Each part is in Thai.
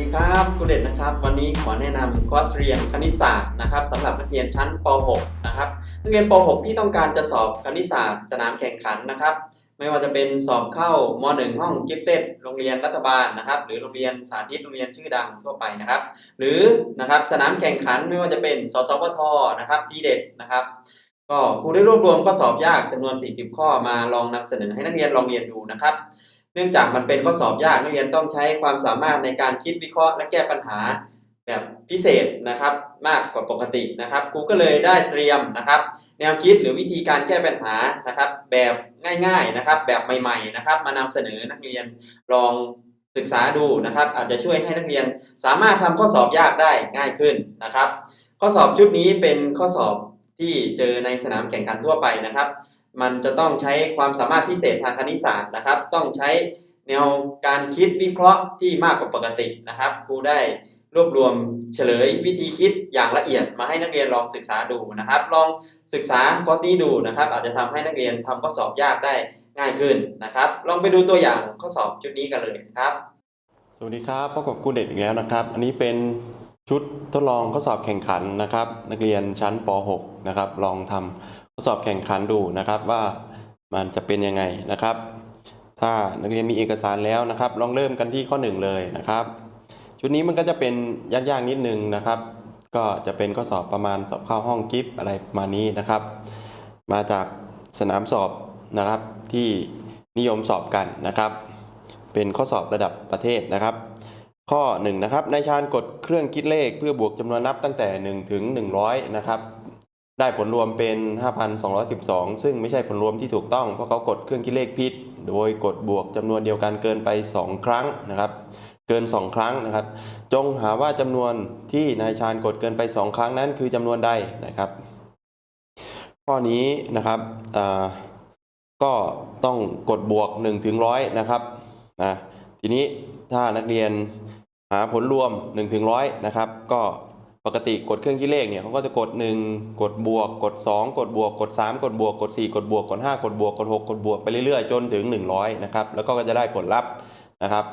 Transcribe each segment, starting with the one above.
ดีครับครูเด็ดนะครับ วันนี้ขอแนะนำคอร์สเรียนคณิตศาสตร์นะครับสำหรับนักเรียนชั้นป .6 นะครับนักเรียนป .6 ที่ต้องการจะสอบคณิตศาสตร์ สนามแข่งขันนะครับ ไม่ว่าจะเป็นสอบเข้าม1ห้องกิฟเต็ดโรงเรียนรัฐบาลนะครับ หรือโรงเรียนสาธิตโรงเรียนชื่อดังทั่วไปนะครับ หรือนะครับสนามแข่งขันไม่ว่าจะเป็นสสวทนะครับทีเด็ดนะครับก็ครูได้รวบรวมข้อสอบยากจำนวน 40 ข้อมาลองนำเสนอให้นักเรียนลองเรียนดูนะครับ นื่องจากมันเป็นข้อสอบยากนักเรียนต้องใช้ความสามารถในการคิดวิเคราะห์ และแก้ปัญหาแบบพิเศษนะครับ มากกว่าปกตินะครับครูก็เลยได้เตรียมนะครับ แนวคิดหรือวิธีการแก้ปัญหานะครับ แบบง่ายๆนะครับ แบบใหม่ๆนะครับ มานำเสนอนักเรียนลองศึกษาดูนะครับ อาจจะช่วยให้นักเรียนสามารถทำข้อสอบยากได้ง่ายขึ้นนะครับ ข้อสอบชุดนี้เป็นข้อสอบที่เจอในสนามแข่งขันทั่วไปนะครับ มันจะต้องใช้ความสามารถพิเศษทางคณิตศาสตร์นะครับ ต้องใช้แนวการคิดวิเคราะห์ที่มากกว่าปกตินะครับครูได้รวบรวมเฉลยวิธีคิดอย่างละเอียดมาให้นักเรียนลองศึกษาดูนะครับ ลองศึกษาข้อนี้ดูนะครับ อาจจะทำให้นักเรียนทำข้อสอบยากได้ง่ายขึ้นนะครับ ลองไปดูตัวอย่างข้อสอบชุดนี้กันเลยครับ สวัสดีครับพบกับครูเด็ดอีกแล้วนะครับ อันนี้เป็นชุดทดลองข้อสอบแข่งขันนะครับ นักเรียนชั้นป .6 นะครับลองทำข้อ สอบแข่งขันดูนะครับว่ามันจะเป็นยังไงนะครับ ถ้านักเรียนมีเอกสารแล้วนะครับ ลองเริ่มกันที่ข้อ 1 เลยนะครับ ชุดนี้มันก็จะเป็นยากๆนิดนึงนะครับ ก็จะเป็นข้อสอบประมาณสอบเข้าห้องกิฟอะไรประมาณนี้นะครับ มาจากสนามสอบนะครับที่นิยมสอบกันนะครับ เป็นข้อสอบระดับประเทศนะครับ ข้อ1นะครับนายชาญกดเครื่องคิดเลขเพื่อบวกจำนวนนับตั้งแต่ 1 ถึง 100 นะครับ ได้ผลรวมเป็น 5,212 ซึ่งไม่ใช่ผลรวมที่ถูกต้อง เพราะเขากดเครื่องคิดเลขผิด โดยกดบวกจำนวนเดียวกันเกินไป 2 ครั้งนะครับ เกิน 2 ครั้งนะครับ จงหาว่าจำนวนที่นายชาญกดเกินไป 2 ครั้งนั้นคือจำนวนใดนะครับ ข้อนี้นะครับก็ต้องกดบวก1ถึง100นะครับนะทีนี้ถ้านักเรียนหาผลรวม1ถึง100นะครับ ก็ ปกติกดเครื่องคิดเลขเนี่ยเขาก็จะกด 1 กดบวก กด 2 กดบวก กด 3 กดบวก กด 4 กดบวก กด 5 กดบวก กด 6 กดบวกไปเรื่อยๆ จนถึง 100 นะครับ แล้วก็จะได้ผลลัพธ์นะครับ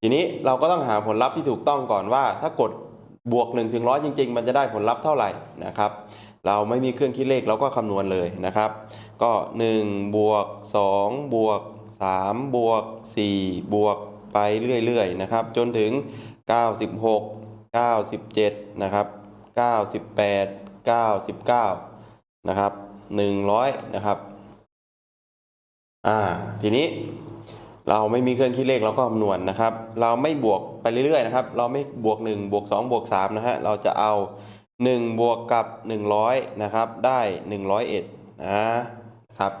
ทีนี้เราก็ต้องหาผลลัพธ์ที่ถูกต้องก่อนว่า ถ้ากดบวก1ถึง100 จริง ๆ มันจะได้ผลลัพธ์เท่าไหร่นะครับ เราไม่มีเครื่องคิดเลขเราก็คำนวณเลยนะครับ ก็1บวก2บวก3บวก4บวกไปเรื่อยๆ นะครับ จนถึง 96 97 นะครับ 98 99 นะครับ 100 นะครับ อ่า ทีนี้เราไม่มีเครื่องคิดเลขเราก็คำนวณนะครับ เราไม่บวกไปเรื่อยๆนะครับ เราไม่บวก 1 บวก 2 บวก 3 นะฮะ เราจะเอา 1 บวกกับ 100 นะครับ ได้ 101นะครับ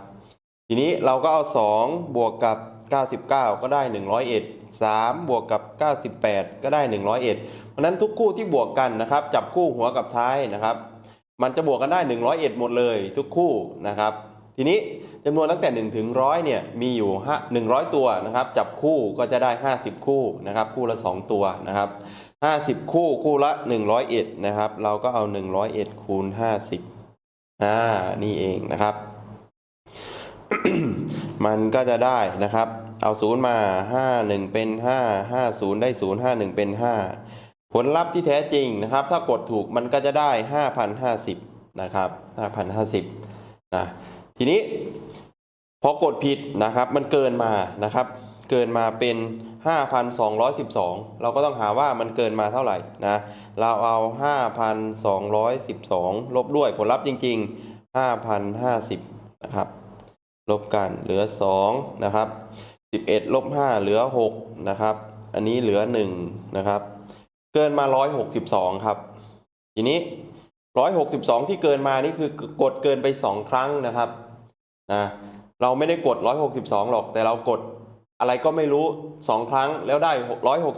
ทีนี้เราก็เอา 2 บวกกับ 99 ก็ได้ 101 3 บวกกับ 98 ก็ได้ 101 เพราะนั้นทุกคู่ที่บวกกันนะครับจับคู่หัวกับท้ายนะครับ มันจะบวกกันได้ 101 หมดเลยทุกคู่นะครับ ทีนี้จำนวนตั้งแต่1ถึง100เนี่ยมีอยู่100 ตัวนะครับ จับคู่ก็จะได้ 50 คู่นะครับ คู่ละ 2 ตัวนะครับ 50 คู่คู่ละ 101นะครับ เราก็เอา 101คูณ50อ่านี่เองนะครับมันก็จะได้นะครับ เอาศูนย์มา 5 1 เป็น 5 5 0 ได้ 0 5 1 เป็น 5 ผลลัพธ์ที่แท้จริงนะครับ ถ้ากดถูกมันก็จะได้ 5,050 นะครับ 5,050 นะ ทีนี้พอกดผิดนะครับ มันเกินมานะครับ เกินมาเป็น 5,212 เราก็ต้องหาว่ามันเกินมาเท่าไหร่นะ เราเอา 5,212 ลบด้วยผลลัพธ์จริง ๆ 5,050 นะครับ ลบกันเหลือ 2 นะครับ 11 ลบ 5 เหลือ 6 นะครับ อันนี้เหลือ 1 นะครับ เกินมา162ครับ ทีนี้162ที่เกินมานี่คือกดเกินไป2ครั้งนะครับนะเราไม่ได้กด162หรอก แต่เรากดอะไรก็ไม่รู้2ครั้งแล้วได้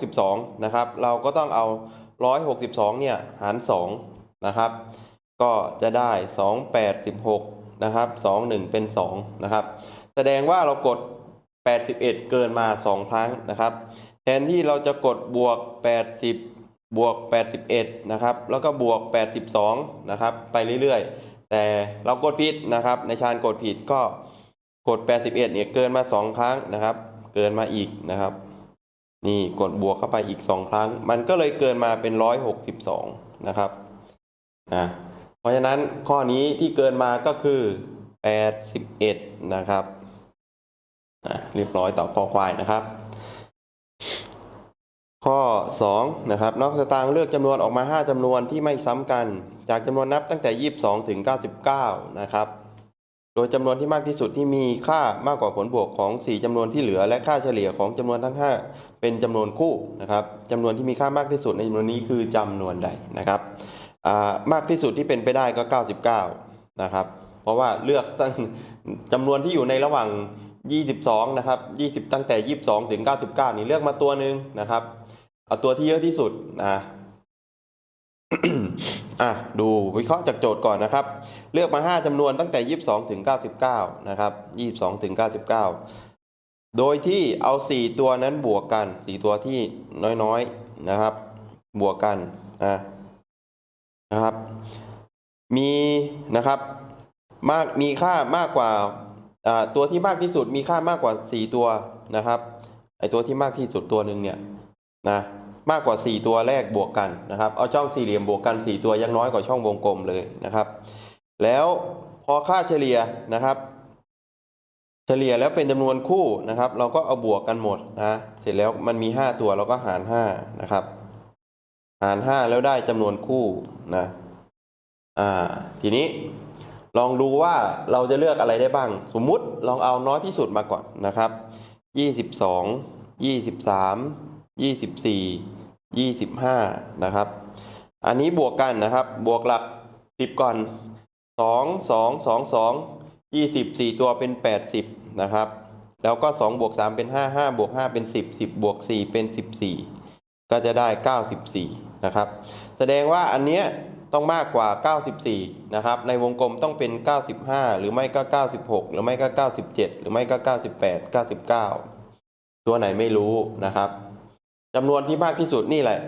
162นะครับ เราก็ต้องเอา162เนี่ยหาร2นะครับ ก็จะได้286นะครับ21เป็น2นะครับ แสดงว่าเรากด 81 เกินมา 2 ครั้งนะครับ แทนที่เราจะกดบวก 80 บวก 81 นะครับ แล้วก็บวก 82 นะครับ ไปเรื่อยๆ แต่เรากดผิดนะครับ ในชานกดผิดก็กด 81 เนี่ยเกินมา 2 ครั้งนะครับ เกินมาอีกนะครับ นี่กดบวกเข้าไปอีกสองครั้ง มันก็เลยเกินมาเป็นร้อยหกสิบสองนะครับนะเพราะฉะนั้นข้อนี้ที่เกินมาก็คือแปดสิบเอ็ดนะครับอะเรียบร้อยต่อคอควายนะครับ ข้อ2นะครับนอกสตางค์เลือกจำนวนออกมา 5จำนวนที่ไม่ซ้ำกัน จากจำนวนนับตั้งแต่ 22 ถึง 99 นะครับ โดยจำนวนที่มากที่สุดที่มีค่ามากกว่าผลบวกของ 4จำนวนที่เหลือ และค่าเฉลี่ยของจำนวนทั้ง 5 เป็นจำนวนคู่นะครับจำนวนที่มีค่ามากที่สุดในจำนวนนี้คือจำนวนใดนะครับมากที่สุดที่เป็นไปได้ก็ 99 นะครับ เพราะว่าเลือกตั้งจำนวนที่อยู่ในระหว่าง 22 นะครับ 20 ตั้งแต่ 22 ถึง 99 นี่เลือกมาตัวหนึ่งนะครับ เอาตัวที่เยอะที่สุดนะอะดูวิเคราะห์จากโจทย์ก่อนนะครับ เลือกมา 5จำนวนตั้งแต่ 22 ถึง 99 นะครับ 22 ถึง 99 โดยที่เอา 4 ตัวนั้นบวกกัน 4 ตัวที่น้อยๆนะครับ บวกกันนะนะครับ มีนะครับมากมีค่ามากกว่าอ่าตัวที่มากที่สุดมีค่ามากกว่า 4 ตัวนะครับไอตัวที่มากที่สุดตัวหนึ่งเนี่ย นะมากกว่า 4 ตัวแรกบวกกันนะครับ เอาช่องสี่เหลี่ยมบวกกัน 4 ตัวยังน้อยกว่าช่องวงกลมเลยนะครับ แล้วพอค่าเฉลี่ยนะครับ เฉลี่ยแล้วเป็นจำนวนคู่นะครับ เราก็เอาบวกกันหมดนะเสร็จแล้วมันมี 5 ตัวเราก็หาร5นะครับ หาร 5 แล้วได้จำนวนคู่นะอ่าทีนี้ลองดูว่าเราจะเลือกอะไรได้บ้าง สมมุติลองเอาน้อยที่สุดมาก่อนนะครับ 22 23 ยี่สิบสี่ยี่สิบห้านะครับ อันนี้บวกกันนะครับ บวกหลักสิบก่อนสองสองสองสองยี่สิบสี่ตัวเป็นแปดสิบนะครับ แล้วก็สองบวกสามเป็นห้าห้าบวกห้าเป็นสิบสิบบวกสี่เป็นสิบสี่ก็จะได้เก้าสิบสี่นะครับ แสดงว่าอันเนี้ยต้องมากกว่า 94 นะครับ ในวงกลมต้องเป็น 95 หรือไม่ก็ 96 หรือไม่ก็ 97 หรือไม่ก็ 98 99 ตัวไหนไม่รู้นะครับ จำนวนที่มากที่สุดนี่แหละ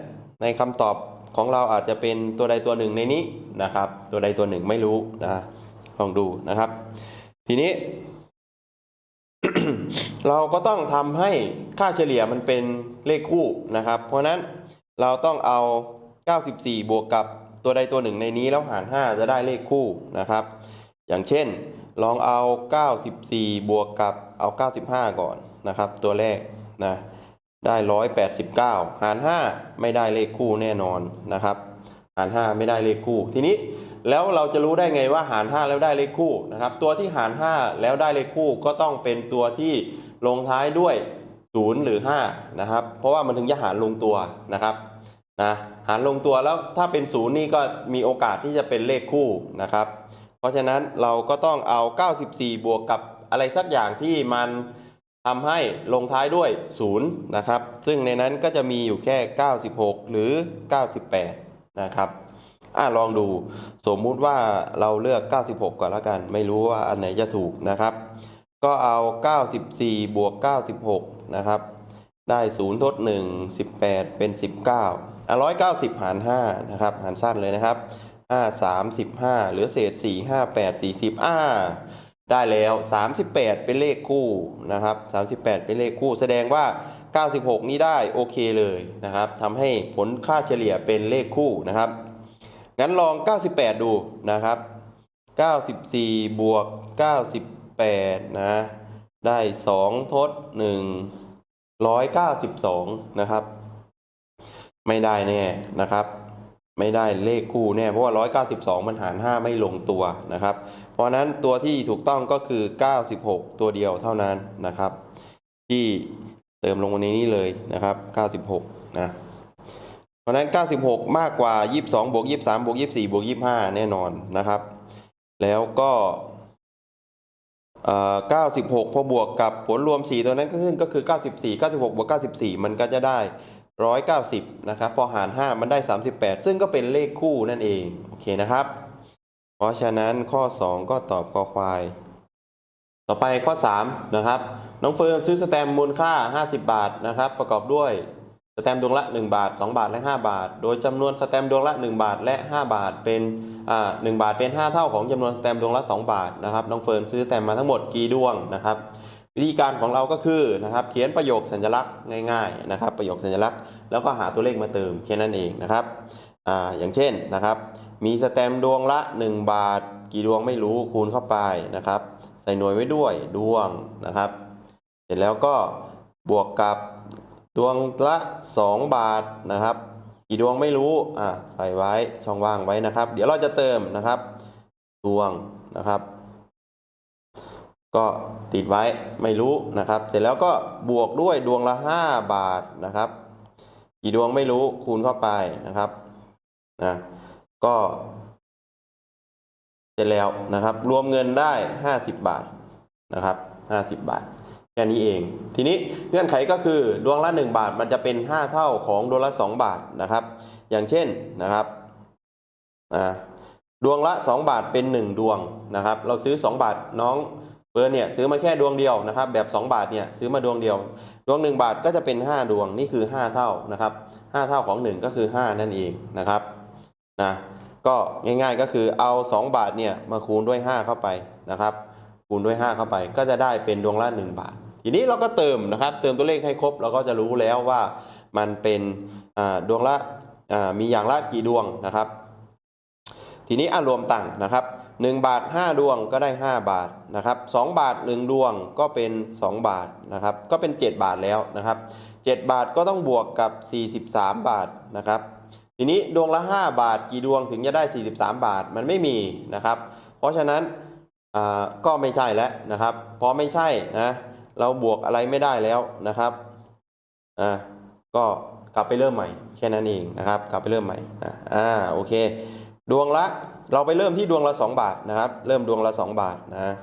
ในคำตอบของเราอาจจะเป็นตัวใดตัวหนึ่งในนี้นะครับ ตัวใดตัวหนึ่งไม่รู้นะลองดูนะครับ ทีนี้ เราก็ต้องทำให้ค่าเฉลี่ยมันเป็นเลขคู่นะครับ เพราะฉะนั้นเราต้องเอา 94 บวกกับตัวใดตัวหนึ่งในนี้แล้วหาร 5 จะได้เลขคู่นะครับ อย่างเช่น ลองเอา 94 บวกกับเอา 95 ก่อนนะครับ ตัวแรกนะ ได้189หาร5ไม่ได้เลขคู่แน่นอนนะครับหาร5ไม่ได้เลขคู่ ทีนี้แล้วเราจะรู้ได้ไงว่าหาร5แล้วได้เลขคู่นะครับ ตัวที่หาร5แล้วได้เลขคู่ก็ต้องเป็นตัวที่ลงท้ายด้วย0หรือ5นะครับ เพราะว่ามันถึงจะหารลงตัวนะครับนะหารลงตัวแล้วถ้าเป็น0นี่ก็มีโอกาสที่จะเป็นเลขคู่นะครับ เพราะฉะนั้นเราก็ต้องเอา 94 บวกกับอะไรสักอย่างที่มัน ทำให้ลงท้ายด้วย 0 นะครับ ซึ่งในนั้นก็จะมีอยู่แค่ 96 หรือ 98 นะครับอะลองดูสมมุติว่าเราเลือก 96 ก่อนแล้วกัน ไม่รู้ว่าอันไหนจะถูกนะครับ ก็เอา 94 บวก 96 นะครับ ได้ 0 ทด 1 18 เป็น 19อะ190 หาร 5 นะครับ หารสั้นเลยนะครับ 5 35เหลือเศษ 4 5 8 40 อ่า ได้แล้ว 38 เป็นเลขคู่นะครับ 38 เป็นเลขคู่ แสดงว่า 96 นี้ได้โอเคเลยนะครับทำให้ผลค่าเฉลี่ยเป็นเลขคู่นะครับ งั้นลอง 98 ดูนะครับ 94 บวก 98 นะ ได้ 2 ทด1 192 นะครับ ไม่ได้แน่นะครับ ไม่ได้เลขคู่แน่ เพราะว่า 192 มันหาร 5 ไม่ลงตัวนะครับ เพราะนั้นตัวที่ถูกต้องก็คือ 96 ตัวเดียวเท่านั้นนะครับ ที่เติมลงวันนี้นี่เลยนะครับ 96 นะ เพราะนั้น 96 มากกว่า 22 บวก 23 บวก 24 บวก 25 แน่นอนนะครับ แล้วก็96 พอบวกกับผลรวม 4 ตัวนั้นก็ขึ้นก็คือ 94 96 บวก 94 มันก็จะได้ 190 นะครับ พอหาร 5 มันได้ 38 ซึ่งก็เป็นเลขคู่นั่นเอง โอเคนะครับ เพราะฉะนั้นข้อ 2 ก็ตอบคอควาย ต่อไปข้อ 3 นะครับ น้องเฟิร์นซื้อสแตมมูลค่า 50 บาทนะครับ ประกอบด้วยสแตมดวงละ 1 บาท 2 บาทและ 5 บาท โดยจำนวนสแตมดวงละ 1 บาทและ 5 บาทเป็นอ่า1บาทเป็น 5 เท่าของจำนวนสแตมดวงละ 2 บาทนะครับน้องเฟิร์นซื้อสแตมมาทั้งหมดกี่ดวงนะครับวิธีการของเราก็คือนะครับเขียนประโยคสัญลักษณ์ง่ายๆนะครับประโยคสัญลักษณ์แล้วก็หาตัวเลขมาเติมแค่นั้นเองนะครับอ่าอย่างเช่นนะครับ มีสแตมดวงละ 1 บาท กี่ดวงไม่รู้คูณเข้าไปนะครับ ใส่หน่วยไว้ด้วยดวงนะครับ เสร็จแล้วก็บวกกับดวงละ 2 บาทนะครับ กี่ดวงไม่รู้อ่าใส่ไว้ช่องว่างไว้นะครับ เดี๋ยวเราจะเติมนะครับ ดวงนะครับ ก็ติดไว้ไม่รู้นะครับ เสร็จแล้วก็บวกด้วยดวงละ 5 บาทนะครับ กี่ดวงไม่รู้คูณเข้าไปนะครับนะ ก็เสร็จแล้วนะครับ รวมเงินได้ 50 บาทนะครับ 50 บาทแค่นี้เอง ทีนี้เงื่อนไขก็คือดวงละ 1 บาทมันจะเป็น 5 เท่าของดวงละ 2 บาทนะครับ อย่างเช่นนะครับดวงละ 2 บาทเป็น 1 ดวงนะครับ เราซื้อ 2 บาทน้องเฟิร์เนี่ยซื้อมาแค่ดวงเดียวนะครับ แบบ 2 บาทเนี่ยซื้อมาดวงเดียว ดวง 1 บาทก็จะเป็น 5 ดวงนี่คือ 5 เท่านะครับ 5 เท่าของ 1 ก็คือ 5 นั่นเองนะครับ นะก็ง่ายๆก็คือเอา 2 บาทเนี่ยมาคูณด้วย 5 เข้าไปนะครับ คูณด้วย 5 เข้าไป ก็จะได้เป็นดวงละ 1 บาท ทีนี้เราก็เติมนะครับ เติมตัวเลขให้ครบเราก็จะรู้แล้วว่ามันเป็นดวงละมีอย่างละกี่ดวงนะครับ ทีนี้อารวมตังค์นะครับ 1 บาท 5 ดวงก็ได้ 5 บาทนะครับ2บาท 1 ดวงก็เป็น 2 บาทนะครับ ก็เป็น 7 บาทแล้วนะครับ 7 บาทก็ต้องบวกกับ 43 บาทนะครับ ทีนี้ดวงละ 5 บาทกี่ดวงถึงจะได้ 43 บาทมันไม่มีนะครับ เพราะฉะนั้นก็ไม่ใช่แล้วนะครับ พอไม่ใช่นะเราบวกอะไรไม่ได้แล้วนะครับอ่าก็กลับไปเริ่มใหม่แค่นั้นเองนะครับ กลับไปเริ่มใหม่อ่าอ่าโอเค ดวงละเราไปเริ่มที่ดวงละ 2 บาทนะครับ เริ่มดวงละ 2 บาทนะ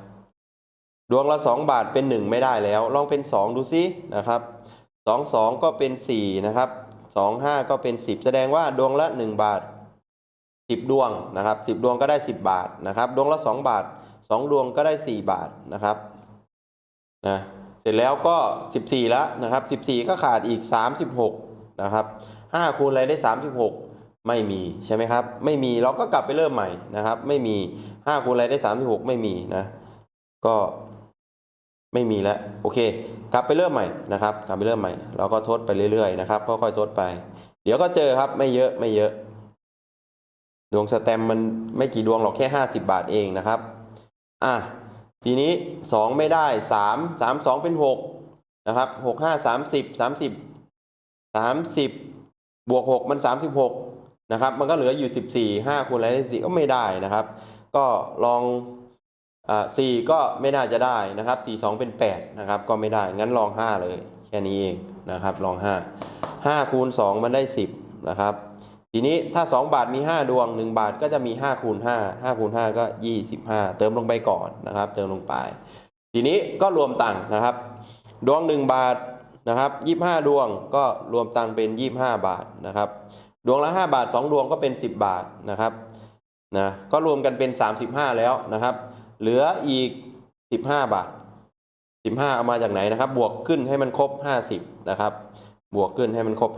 ดวงละ 2 บาทเป็น 1 ไม่ได้แล้ว ลองเป็น 2 ดูซินะครับ2 2 ก็เป็น 4 นะครับ 2 5ก็เป็น10แสดงว่าดวงละ1บาท10ดวงนะครับ10ดวงก็ได้10บบาทนะครับ ดวงละ2บาท2ดวงก็ได้4บาทนะครับนะเสร็จแล้วก็14แล้วนะครับ14ก็ขาดอีก36นะครับ5คูณอะไรได้36ไม่มีใช่ไหมครับ ไม่มีเราก็กลับไปเริ่มใหม่นะครับ ไม่มี5คูณอะไรได้36ไม่มีนะ ก็ไม่มีแล้วโอเค กลับไปเริ่มใหม่นะครับกลับไปเริ่มใหม่เราก็ทดไปเรื่อยๆนะครับค่อยๆทดไป เดี๋ยวก็เจอครับไม่เยอะไม่เยอะ ดวงสแตมมันไม่กี่ดวงหรอกแค่ห้าสิบาทเองนะครับอะทีนี้สองไม่ได้สามสามสองเป็นหกนะครับหกห้าสามสิบสามสิบสามสิบบวกหกมันสามสิบหกนะครับ มันก็เหลืออยู่สิบสี่ห้าคูณอะไรสี่ก็ไม่ได้นะครับ ก็ลอง สี่ก็ไม่น่าจะได้นะครับสี่สองเป็นแปดนะครับก็ไม่ได้งั้นลองห้าเลยแค่นี้เองนะครับลองห้าห้าคูณสองมันได้สิบนะครับทีนี้ถ้า 2 บาทมี 5 ดวง 1 บาทก็จะมี5คูณ5 5คูณ5ก็ 25 เติมลงไปก่อนนะครับ เติมลงไป ทีนี้ก็รวมตังค์นะครับ ดวง 1 บาทนะครับ25 ดวงก็รวมตังค์เป็น 25 บาทนะครับ ดวงละ 5 บาท 2 ดวงก็เป็น 10 บาทนะครับนะก็รวมกันเป็น 35 แล้วนะครับ เหลืออีก 15 บาท 15 เอามาจากไหนนะครับ บวกขึ้นให้มันครบ 50 นะครับ บวกขึ้นให้มันครบ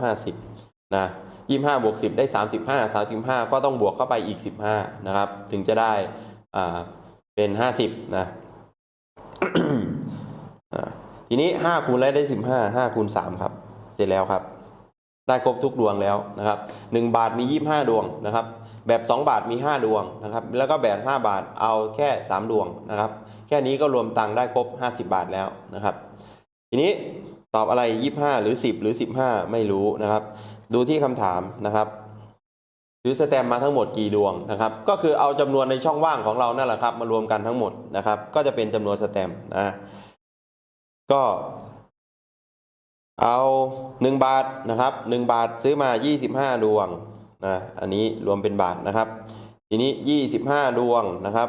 50 นะยี่ห้าบวกสิบได้สามสิบห้าสามสิบห้าก็ต้องบวกเข้าไปอีกสิบห้านะครับ ถึงจะได้อ่าเป็นห้าสิบนะ ทีนี้ห้าคูณอะไรได้สิบห้าห้าคูณสามครับ เสร็จแล้วครับ ได้ครบทุกดวงแล้วนะครับหนึ่งบาทมียี่ห้าดวงนะครับ แบบสองบาทมีห้าดวงนะครับ แล้วก็แบบห้าบาทเอาแค่สามดวงนะครับ แค่นี้ก็รวมตังค์ได้ครบห้าสิบาทแล้วนะครับ ทีนี้ตอบอะไรยี่ห้าหรือสิบหรือสิบห้าไม่รู้นะครับ ดูที่คำถามนะครับซื้อสแตมมาทั้งหมดกี่ดวงนะครับ ก็คือเอาจำนวนในช่องว่างของเรานั่นแหละครับ มารวมกันทั้งหมดนะครับ ก็จะเป็นจำนวนสแตมนะก็เอาหนึ่งบาทนะครับหนึ่งบาทซื้อมายี่สิบห้าดวง นะ อันนี้รวมเป็นบาทนะครับ ทีนี้ยี่สิบห้าดวงนะครับ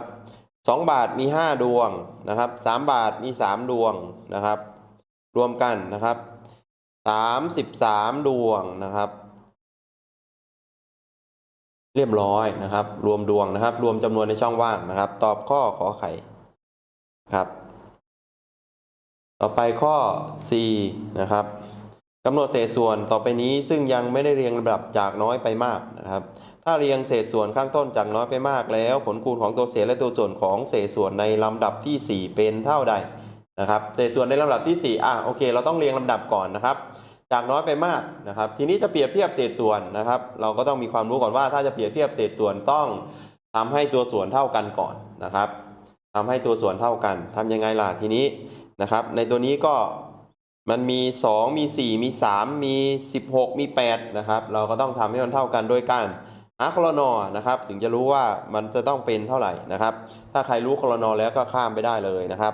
สองบาทมีห้าดวงนะครับสามบาทมีสามดวงนะครับ รวมกันนะครับสามสิบสามดวงนะครับ เรียบร้อยนะครับ รวมดวงนะครับ รวมจำนวนในช่องว่างนะครับ ตอบข้อขอไข่ครับ ต่อไปข้อ C นะครับ กำหนดเศษส่วนต่อไปนี้ซึ่งยังไม่ได้เรียงลำดับจากน้อยไปมากนะครับ ถ้าเรียงเศษส่วนข้างต้นจากน้อยไปมากแล้ว ผลคูณของตัวเศษและตัวส่วนของเศษส่วนในลำดับที่ 4 เป็นเท่าใดนะครับ เศษส่วนในลำดับที่สี่อะโอเค เราต้องเรียงลำดับก่อนนะครับ จากน้อยไปมากนะครับ ทีนี้จะเปรียบเทียบเศษส่วนนะครับ เราก็ต้องมีความรู้ก่อนว่า ถ้าจะเปรียบเทียบเศษส่วนต้องทำให้ตัวส่วนเท่ากันก่อนนะครับทำให้ตัวส่วนเท่ากันทำยังไงล่ะทีนี้นะครับ ในตัวนี้ก็ มันมี 2 มี 4 มี 3 มี 16 มี 8 นะครับ เราก็ต้องทำให้มันเท่ากันโดยการหาคลนอนะครับ ถึงจะรู้ว่ามันจะต้องเป็นเท่าไหร่นะครับ ถ้าใครรู้คลนอแล้วก็ข้ามไปได้เลยนะครับ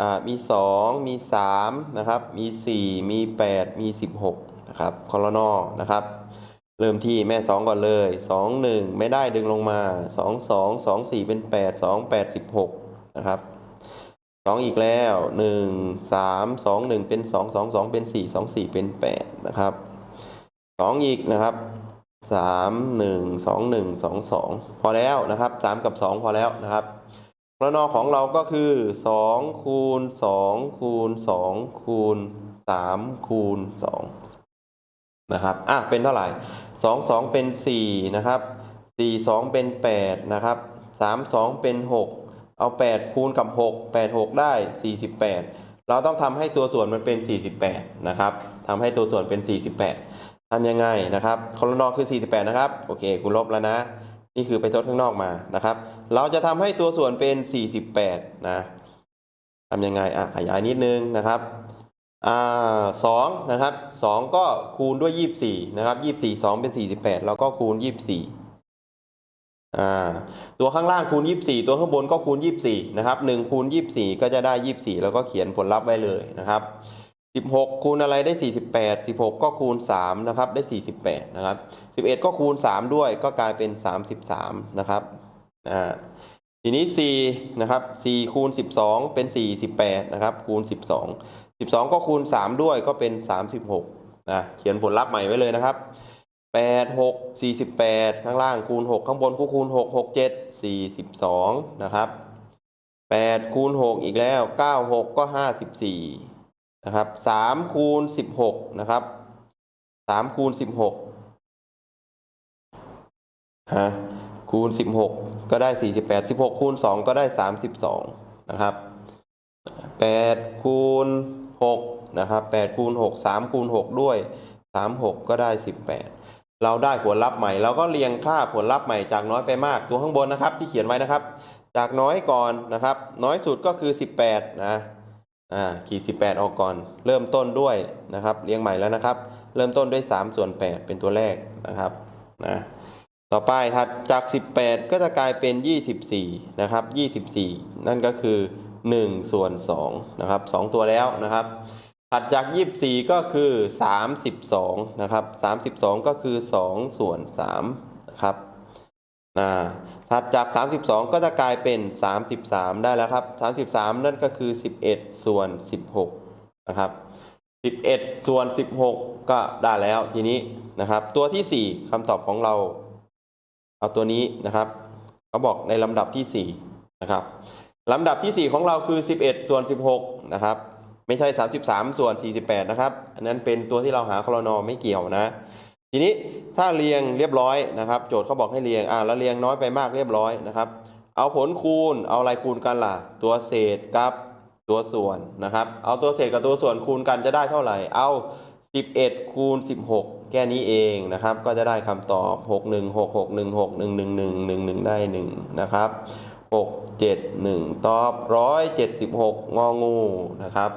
อ่ามี 2 มี 3 นะครับ มี 4 มี 8 มี 16 นะครับคอลนอนะครับ เริ่มที่แม่ 2 ก่อนเลย 2 1 ไม่ได้ดึงลงมา 2 2 2 4 เป็น 8 2 8 16 นะครับ 2อีกแล้ว1 3 2 1เป็น2 2 2เป็น4 2 4เป็น8นะครับ2อีกนะครับ3 1 2 1 2 2พอแล้วนะครับ3กับ2พอแล้วนะครับรนอของเราก็คือสองคูณสองคูณสองคูณสามคูณสองนะครับอะเป็นเท่าไหร่สองสองเป็นสี่นะครับสี่สองเป็นแปดนะครับสามสองเป็นหก เอาแปดคูณกับหกแปดหกได้สี่สิบแปดเราต้องทำให้ตัวส่วนมันเป็นสี่สิบแปดนะครับทำให้ตัวส่วนเป็นสี่สิบแปดทำยังไงนะครับคอลนอคือสี่สิบแปดนะครับ โอเคคุณลบแล้วนะ นี่คือไปทดข้างนอกมานะครับ เราจะทำให้ตัวส่วนเป็น 48 นะทำยังไง อะ ขยายนิดนึงนะครับ อ่าสองนะครับสองก็คูณด้วย 24 นะครับ 24 2 เป็น 48 แล้วก็คูณ 24อ่ ตัวข้างล่างคูณ 24 ตัวข้างบนก็คูณ 24 นะครับ1คูณ 24 ก็จะได้ 24 แล้วก็เขียนผลลัพธ์ไว้เลยนะครับ 16 คูณอะไรได้ 48 16 ก็คูณ 3 นะครับ ได้ 48 นะครับ 11 ก็คูณ 3 ด้วย ก็กลายเป็น 33 นะครับ อ่า ทีนี้ 4 นะครับ 4 คูณ 12 เป็น 48 นะครับ คูณ 12 12 ก็คูณ 3 ด้วย ก็เป็น 36 นะ เขียนผลลัพธ์ใหม่ไว้เลยนะครับ 8 6 48 ข้างล่างคูณ 6 ข้างบนก็คูณ 6 6 7 42 นะครับ 8 คูณ 6 อีกแล้ว 9 6 ก็ 54 นะครับ 3 คูณ 16 นะครับ 3 คูณ 16ฮะคูณ 16 ก็ได้ 48 16 คูณ 2 ก็ได้ 32 นะครับ 8 คูณ 6 นะครับ 8 คูณ 6 3 คูณ 6 ด้วย 3 6 ก็ได้ 18 เราได้ผลลัพธ์ใหม่ เราก็เรียงค่าผลลัพธ์ใหม่จากน้อยไปมากตัวข้างบนนะครับ ที่เขียนไว้นะครับ จากน้อยก่อนนะครับ น้อยสุดก็คือ 18นะอ่าขีด18 ออกก่อน เริ่มต้นด้วยนะครับเรียงใหม่แล้วนะครับ เริ่มต้นด้วย3ส่วน8เป็นตัวแรกนะครับนะต่อไปถัดจาก 18 ก็จะกลายเป็น 24นะครับ24 นั่นก็คือ1ส่วน2นะครับ2ตัวแล้วนะครับ ถัดจาก 24 ก็คือ 32 นะครับ 32 ก็คือ 2 ส่วน3นะครับนะถัดจาก 32 ก็จะกลายเป็น 33 ได้แล้วครับ 33 นั่นก็คือ 11 ส่วน 16 นะครับ 11 ส่วน 16 ก็ได้แล้วทีนี้นะครับ ตัวที่ 4คำตอบของเรา เอาตัวนี้นะครับเขาบอกในลำดับที่ 4 นะครับลำดับที่ 4 ของเราคือ 11 ส่วน 16 นะครับ ไม่ใช่ 33 ส่วน 48 นะครับ อันนั้นเป็นตัวที่เราหาคลนอไม่เกี่ยวนะ ทีนี้ถ้าเรียงเรียบร้อยนะครับ โจทย์เขาบอกให้เรียง อ่าแล้วเรียงน้อยไปมากเรียบร้อยนะครับ เอาผลคูณ เอาอะไรคูณกันล่ะ ตัวเศษกับตัวส่วนนะครับ เอาตัวเศษกับตัวส่วนคูณกันจะได้เท่าไหร่ เอา 11 คูณ 16 แค่นี้เองนะครับ ก็จะได้คำตอบ 6 1 6 6 1 6 1 1 1 1 1ได้1นะครับ6 7 1ตอบ176 งองูนะครับ